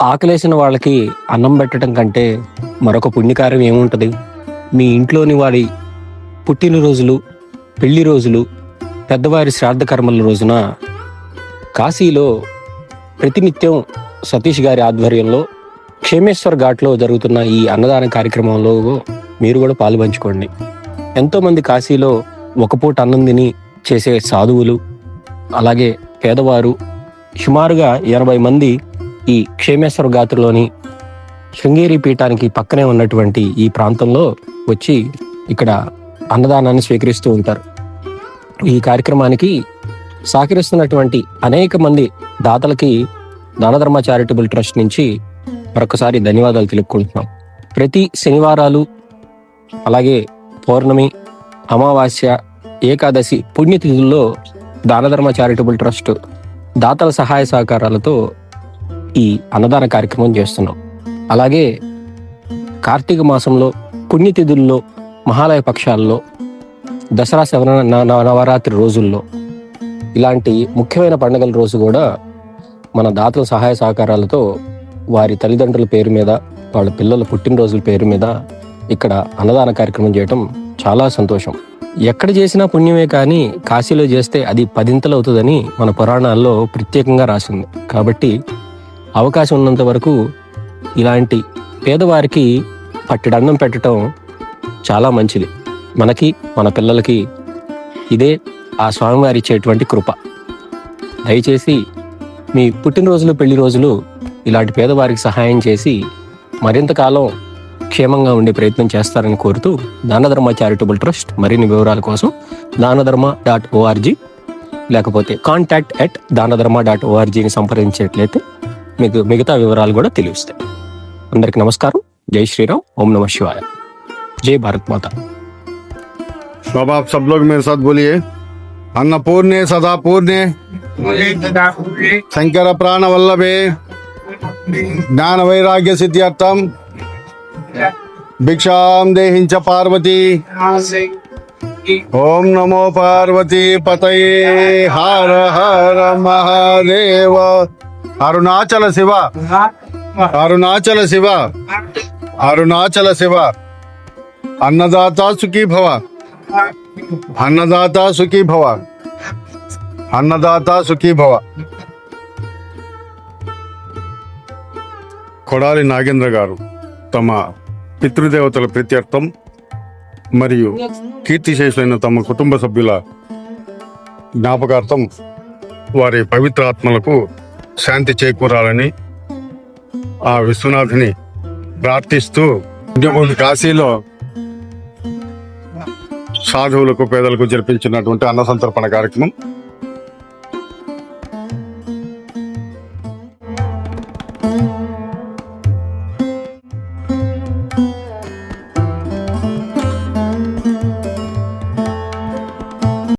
ఆకలేసిన వాళ్ళకి అన్నం పెట్టడం కంటే మరొక పుణ్యకార్యం ఏముంటుంది? మీ ఇంట్లోని వారి పుట్టినరోజులు పెళ్ళి రోజులు పెద్దవారి శ్రాద్ధ కర్మల రోజున కాశీలో ప్రతినిత్యం సతీష్ గారి ఆధ్వర్యంలో క్షేమేశ్వర్ ఘాట్లో జరుగుతున్న ఈ అన్నదాన కార్యక్రమంలో మీరు కూడా పాలు పంచుకోండి. ఎంతోమంది కాశీలో ఒక పూట అన్నం తిని చేసే సాధువులు అలాగే పేదవారు సుమారుగా ఎనభై మంది ఈ క్షేమేశ్వర గాత్రలోని శృంగేరి పీఠానికి పక్కనే ఉన్నటువంటి ఈ ప్రాంతంలో వచ్చి ఇక్కడ అన్నదానాన్ని స్వీకరిస్తూ ఉంటారు. ఈ కార్యక్రమానికి సహకరిస్తున్నటువంటి అనేక మంది దాతలకి దానధర్మ చారిటబుల్ ట్రస్ట్ నుంచి మరొకసారి ధన్యవాదాలు తెలుపుకుంటున్నాం. ప్రతి శనివారాలు అలాగే పౌర్ణమి అమావాస్య ఏకాదశి పుణ్యతిథుల్లో దానధర్మ చారిటబుల్ ట్రస్ట్ దాతల సహాయ సహకారాలతో ఈ అన్నదాన కార్యక్రమం చేస్తున్నాం. అలాగే కార్తీక మాసంలో పుణ్యతిథుల్లో మహాలయ పక్షాల్లో దసరా శవన న- నవరాత్రి రోజుల్లో ఇలాంటి ముఖ్యమైన పండుగల రోజు కూడా మన దాతల సహాయ సహకారాలతో వారి తల్లిదండ్రుల పేరు మీద వాళ్ళ పిల్లల పుట్టినరోజుల పేరు మీద ఇక్కడ అన్నదాన కార్యక్రమం చేయటం చాలా సంతోషం. ఎక్కడ చేసినా పుణ్యమే కానీ కాశీలో చేస్తే అది పదింతలు అవుతుందని మన పురాణాల్లో ప్రత్యేకంగా రాసింది. కాబట్టి అవకాశం ఉన్నంత వరకు ఇలాంటి పేదవారికి పట్టెడన్నం పెట్టడం చాలా మంచిది. మనకి మన పిల్లలకి ఇదే ఆ స్వామివారి ఇచ్చేటువంటి కృప. దయచేసి మీ పుట్టినరోజులు పెళ్ళి రోజులు ఇలాంటి పేదవారికి సహాయం చేసి మరింత కాలం క్షేమంగా ఉండే ప్రయత్నం చేస్తారని కోరుతూ దానధర్మ చారిటబుల్ ట్రస్ట్ మరిన్ని వివరాల కోసం దానధర్మ డాట్ ఓఆర్జీ లేకపోతే కాంటాక్ట్ ఎట్ దానధర్మ డాట్ ఓఆర్జీని సంప్రదించినట్లయితే మీకు మిగతా వివరాలు కూడా తెలుస్తాయి అందరికి నమస్కారం జై శ్రీరామ్ ఓం నమ శివాయ జై భారత్ మాత अब आप सब लोग मेरे साथ बोलिए अन्नपूर्णे सदा पूर्णे शंकर प्राण वल्लभे ज्ञान वैराग्य सिद्ध्यर्थम भिक्षाम देहिंच पार्वती ओम नमो पार्वती पतये हर हर महादेव అరుణాచల శివ. అరుణాచల శివ. అరుణాచల శివ. అన్నదాత సుఖీ భవ. అన్నదాత సుఖీ భవ. అన్నదాత సుఖీ భవ. కొడాలి నాగేంద్ర గారు తమ పితృదేవతల ప్రత్యర్థం మరియు కీర్తిశేషులైన తమ కుటుంబ సభ్యుల జ్ఞాపకార్థం వారి పవిత్ర ఆత్మలకు శాంతి చేకూరాలని ఆ విశ్వనాథుని ప్రార్థిస్తూ కాశీలో సాధువులకు పేదలకు జరిపించినటువంటి అన్న సంతర్పణ కార్యక్రమం